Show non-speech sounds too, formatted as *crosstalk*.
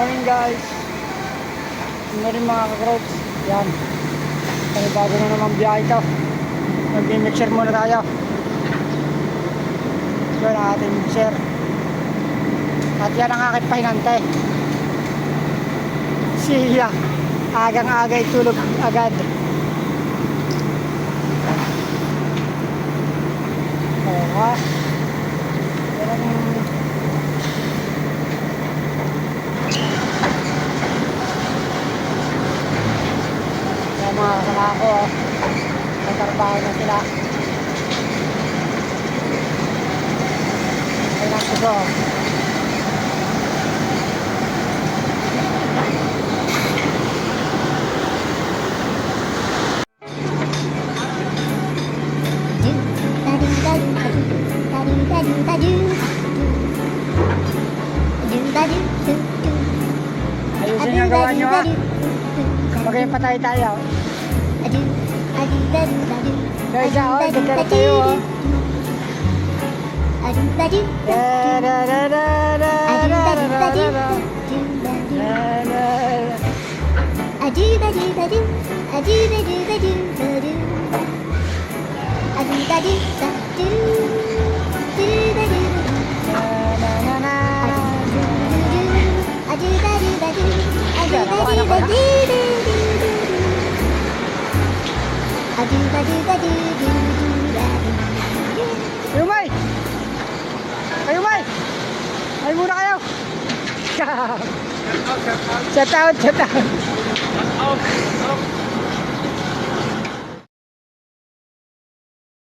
morning guys. Ano rin mga kakroots. Yan. Kaya bago na naman biyahe ito. Mag-mixer muna tayo. Yan ang ating mixer. At yan ang aking pahinante. Siya. Agang-agay tulog agad. Oo nga. Yan ang Yung mga kasama ko, oh. Nagtrabaho na sila. Ayun ang suso. Ayusin yung gawa nyo ha. Magay pa tayo Yung isa, oh, dagdag tayo, oh. Da, da, da, da, da, da, da, da, da, da. Da, da. Na, na, na, na. Kayo may! Kayo may! Ay muna kayo! *laughs* Shout out, shout out! Shout out, shout out! Shout out, shout out!